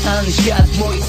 Idealny świat w moich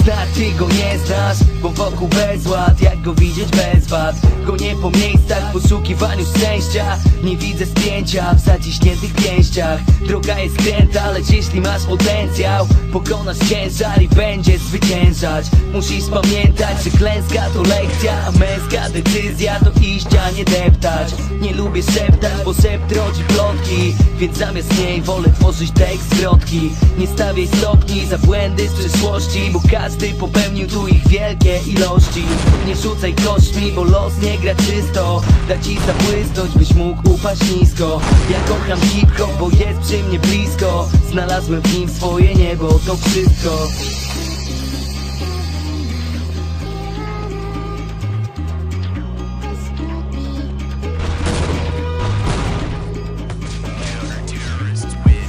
go nie znasz, bo wokół bezład Jak go widzieć bez wad? Go nie po miejscach, w poszukiwaniu szczęścia. Nie widzę spięcia w zaciśniętych pięściach. Droga jest kręta, lecz jeśli masz potencjał Pokonasz ciężar i będziesz zwyciężać. Musisz pamiętać, że klęska to lekcja A męska decyzja to iść, a nie deptać. Nie lubię szeptać, bo szept rodzi plotki Więc zamiast niej wolę tworzyć tekst zwrotki. Nie stawiaj stopni za błędy z przeszłości Bo każdy popełnił tu ich wielkie ilości. Nie rzucaj kośćmi, bo los nie gra czysto. Da ci zabłysnąć, byś mógł upaść nisko. Ja kocham hip-hop, bo jest przy mnie blisko. Znalazłem w nim swoje niebo, to wszystko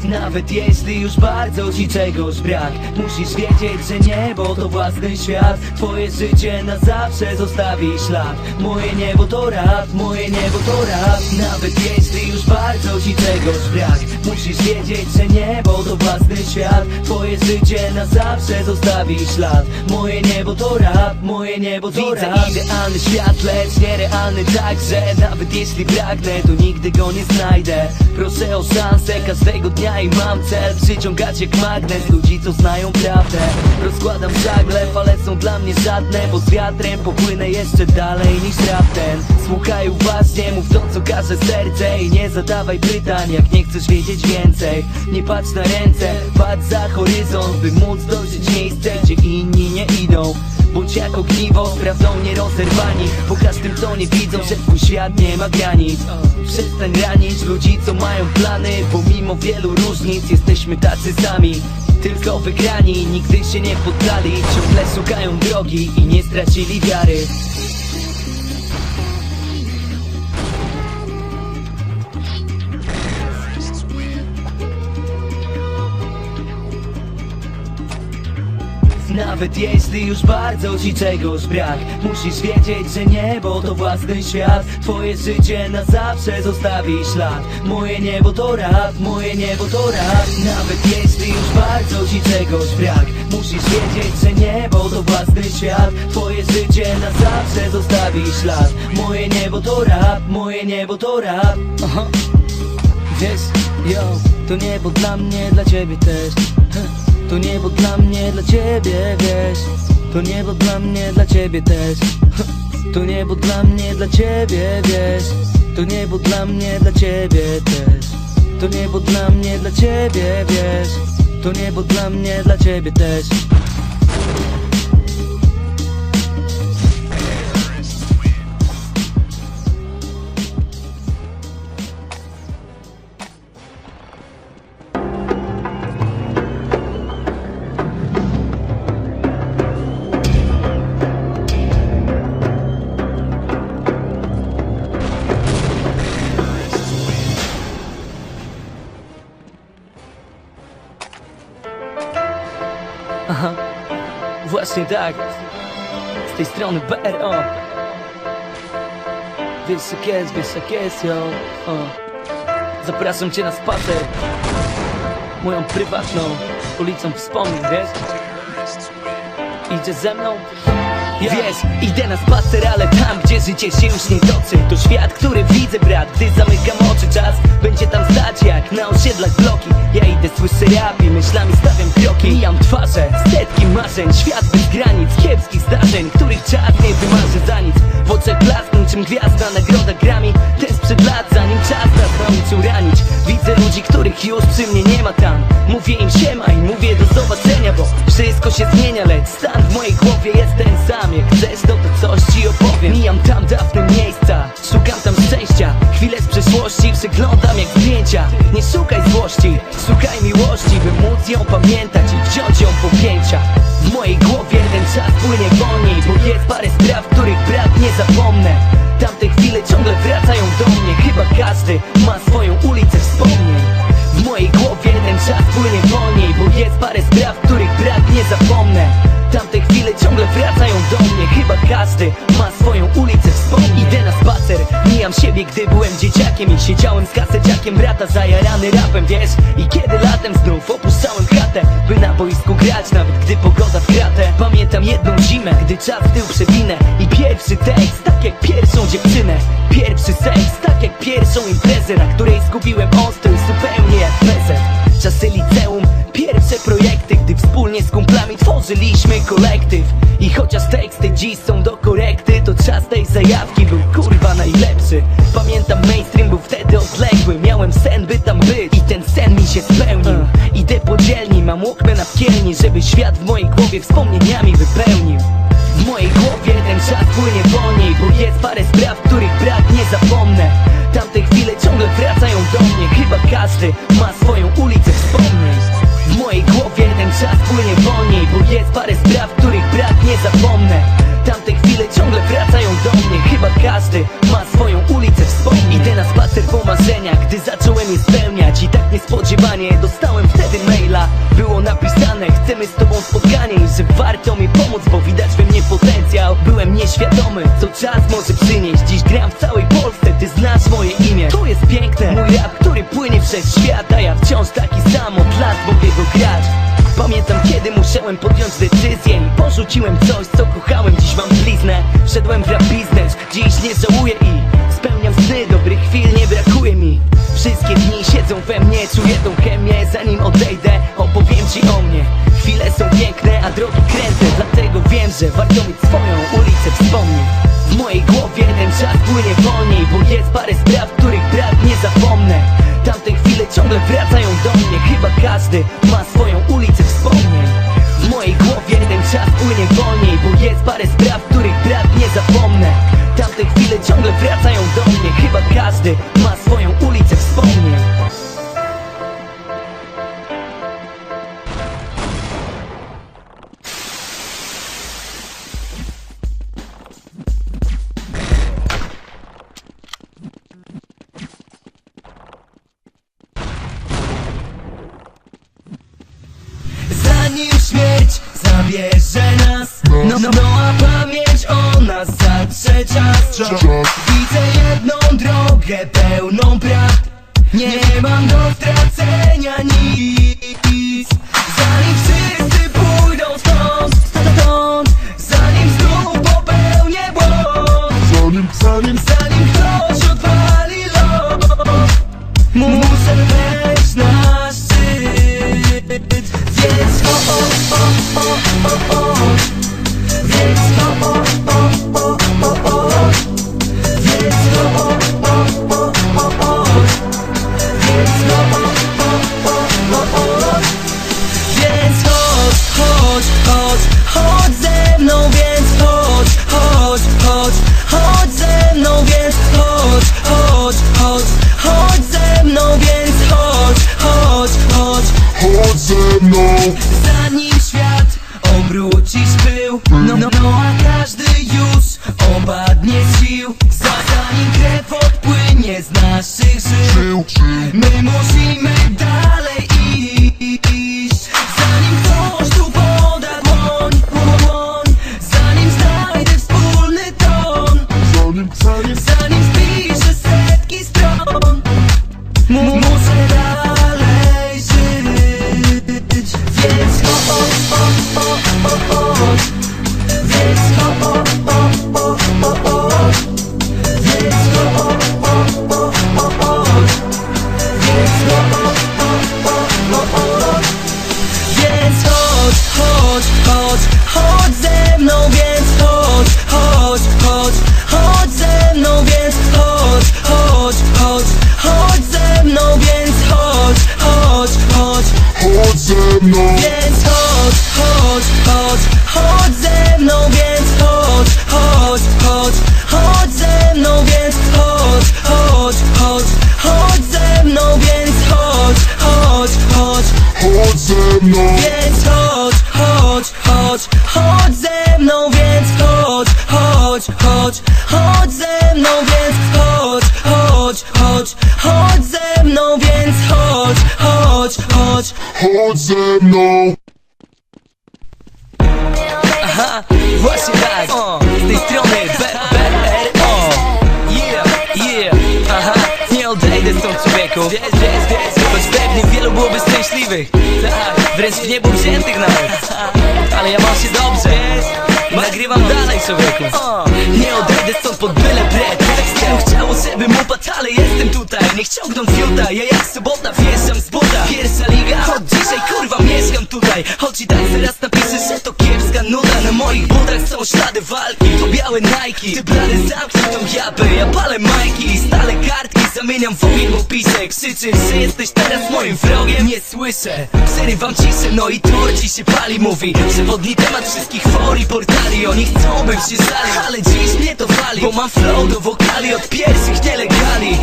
Nawet jeśli już bardzo ci czegoś brak Musisz wiedzieć, że niebo to własny świat. Twoje życie na zawsze zostawi ślad. Moje niebo to rap, moje niebo to rap Nawet jeśli już bardzo ci czegoś brak Musisz wiedzieć, że niebo to własny świat. Twoje życie na zawsze zostawi ślad. Moje niebo to rap, moje niebo to Widzę rap. idealny świat, lecz nierealny także Nawet jeśli pragnę, to nigdy go nie znajdę. Proszę o szansę każdego dnia i mam cel Przyciągać jak magnes ludzi, co znają prawdę. Rozkładam żagle, fale są dla mnie żadne Bo z wiatrem popłynę jeszcze dalej niż rap ten Słuchaj uważnie, mów to co każe serce I nie zadawaj pytań, jak nie chcesz wiedzieć więcej. Nie patrz na ręce, patrz za horyzont By móc dojrzeć miejsce, gdzie inni nie idą. Bądź jak ogniwo, prawdą nierozerwani. Pokaż tym co nie widzą, że twój świat nie ma granic. Przestań ranić ludzi co mają plany. Bo mimo wielu różnic jesteśmy tacy sami. Tylko wygrani, nigdy się nie poddali. Ciągle szukają drogi i nie stracili wiary Nawet jeśli już bardzo ci czegoś brak Musisz wiedzieć, że niebo to własny świat. Twoje życie na zawsze zostawi ślad. Moje niebo to rap, moje niebo to rap. Nawet jeśli już bardzo ci czegoś brak Musisz wiedzieć, że niebo to własny świat. Twoje życie na zawsze zostawi ślad. Moje niebo to rap, moje niebo to rap. Aha. Wiesz, yo, to niebo dla mnie, dla ciebie też. To niebo dla mnie, dla ciebie, wiesz. To niebo dla mnie, dla ciebie też. To niebo dla mnie, dla ciebie, wiesz. To niebo dla mnie, dla ciebie też. To niebo dla mnie, dla ciebie, wiesz. To niebo dla mnie, dla ciebie też Aha, właśnie tak. Z tej strony BRO. Wiesz jak jest, wiesz jak jest, yo. O. Zapraszam cię na spacer. Moją prywatną ulicą wspomnień, wiesz? Idziesz ze mną? Wiesz, idę na spacer, ale tam, gdzie życie się już nie toczy To świat, który widzę, brat, gdy zamykam oczy Czas będzie tam stać jak na osiedlach bloki. Ja idę, słyszę rap i myślami stawiam kroki. Mijam twarze, setki marzeń. Świat bez granic, kiepskich zdarzeń Których czas nie wymarzy za nic. W oczach blask niczym gwiazda, nagroda grami Ten sprzed lat, zanim czas nas nauczył ranić. Widzę ludzi, których już przy mnie nie ma tam. Mówię im siema wszystko się zmienia, lecz stan w mojej głowie jest ten sam. Jak chcesz, to to coś ci opowiem. Mijam tam dawne miejsca, szukam tam szczęścia. Chwile z przeszłości przeglądam jak zdjęcia. Nie szukaj złości, szukaj miłości By móc ją pamiętać i wziąć ją po pięciach W mojej głowie ten czas płynie wolniej Bo jest parę spraw, których brat nie zapomnę dzieciakiem I siedziałem z kaseciakiem brata zajarany rapem, wiesz? I kiedy latem znów opuszczałem chatę By na boisku grać, nawet gdy pogoda w kratę. Pamiętam jedną zimę, gdy czas w tył przewinę I pierwszy tekst, tak jak pierwszą dziewczynę. Pierwszy seks, tak jak pierwszą imprezę Na której zgubiłem ostro i zupełnie jak bezet Czasy liceum, pierwsze projekty Gdy wspólnie z kumplami tworzyliśmy kolektyw. I chociaż teksty dziś są do korekty To czas tej zajawki walkmana w kielni Żeby świat w mojej głowie wspomnieniami wypełnił. W mojej głowie ten czas płynie wolniej Bo jest parę spraw, których brak nie zapomnę. Tamte chwile ciągle wracają do mnie Chyba każdy ma swoją ulicę wspomnień. W mojej głowie ten czas płynie wolniej Bo jest parę spraw, których brak nie zapomnę. Tamte chwile ciągle wracają do mnie Chyba każdy ma swoją ulicę wspomnień. Idę na spacer po marzeniach, gdy zacząłem je spełniać I tak niespodziewanie dostałem chcemy z tobą spotkanie I że warto mi pomóc, bo widać we mnie potencjał. Byłem nieświadomy, co czas może przynieść. Dziś gram w całej Polsce, ty znasz moje imię. To jest piękne, mój rap, który płynie przez świat A ja wciąż taki sam od lat mogę go grać. Pamiętam kiedy musiałem podjąć decyzję porzuciłem coś co kochałem, dziś mam bliznę Wszedłem w rap biznes, dziś nie żałuję i Spełniam sny, dobrych chwil nie brakuje mi. Wszystkie dni siedzą we mnie, czuję tą chemię Zanim odejdę, drogi kręte Dlatego wiem, że warto mieć swoją ulicę wspomnień. W mojej głowie ten czas płynie wolniej Bo jest parę spraw, których brak nie zapomnę. Tamte chwile ciągle wracają do mnie Chyba każdy ma swoją ulicę wspomnień. W mojej głowie ten czas płynie wolniej Bo jest parę spraw, których brak nie zapomnę. Tamte chwile ciągle wracają do mnie Chyba każdy Zanim śmierć zabierze nas. No, no, no a pamięć o nas zatrze czas. Widzę jedną drogę pełną prawd. Nie mam do stracenia nic. Zanim wszyscy pójdą stąd, stąd Zanim znów popełnię błąd. Zanim, zanim, Zanim ktoś Zanim krew odpłynie z naszych żył My musimy dalej Stąd człowieku. Choć pewnie wielu byłoby szczęśliwych. Wręcz w niebo wziętych nawet. Ale ja mam się dobrze nagrywam dalej człowieku. Nie odejdę stąd pod byle pretekst Ja chciało żebym upadł, ale jestem tutaj. Niech ciągną fiuta, ja jak sobota wjeżdżam z buta Pierwsza liga, od dzisiaj kurwa mieszkam tutaj. Choć i tak zaraz napiszę, że to kiepska nuda. Na moich butach są ślady walki To białe Nike, ty blady zamknij tą japę Ja palę majki. I stale kartki Zamieniam w ogień, bo piszę. Krzyczysz, że jesteś teraz moim wrogiem. Nie słyszę, przerywam ciszę No i torci się pali, mówi. Przewodni temat wszystkich for i Oni chcą bym się żali, ale dziś mnie to wali Bo mam flow do wokali od pierwszych nielegali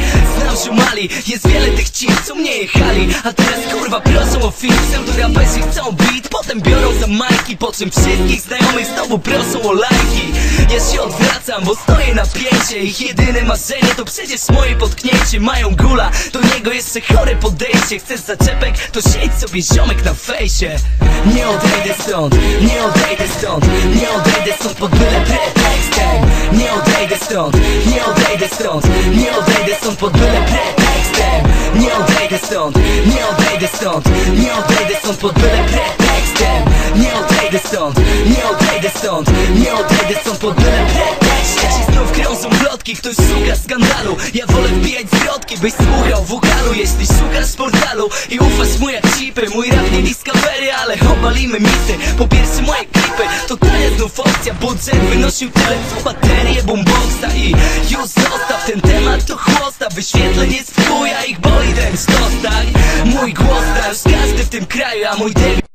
szumali, jest wiele tych cip, co mnie jechali. A teraz kurwa proszą o film Pseudoraperzy chcą beat, potem biorą za majki Po czym wszystkich znajomych znowu proszą o lajki. Ja się odwracam, bo stoję na pięcie. Ich jedyne marzenie to przecież moje potknięcie. Mają gula, do niego jeszcze chore podejście. Chcesz zaczepek, to siedź sobie ziomek na fejsie. Nie odejdę stąd, nie odejdę stąd Nie odejdę stąd pod byle pretekstem Nie odejdę stąd, nie odejdę stąd Nie odejdę stąd pod byle pretekstem. Nie odejdę stąd, nie odejdę stąd Nie odejdę stąd pod byle pretekstem. Nie odejdę stąd, nie odejdę stąd Nie odejdę stąd pod byle pretekstem znów krążą plotki, ktoś szuka skandalu. Ja wolę wbijać zwrotki, byś słuchał wokalu Jeśli szukasz portalu i ufasz mu jak chipy Mój rap nie Discovery, ale obalimy mity. Po pierwsze moje klipy, to tania znów opcja. Budżet wynosił tyle co baterie boomboxa I już zostaw ten temat, to chłosta. Wyświetleń jest w chuj, a ich boli ten sztos, tak? Mój głos da już każdy w tym kraju, a mój debiut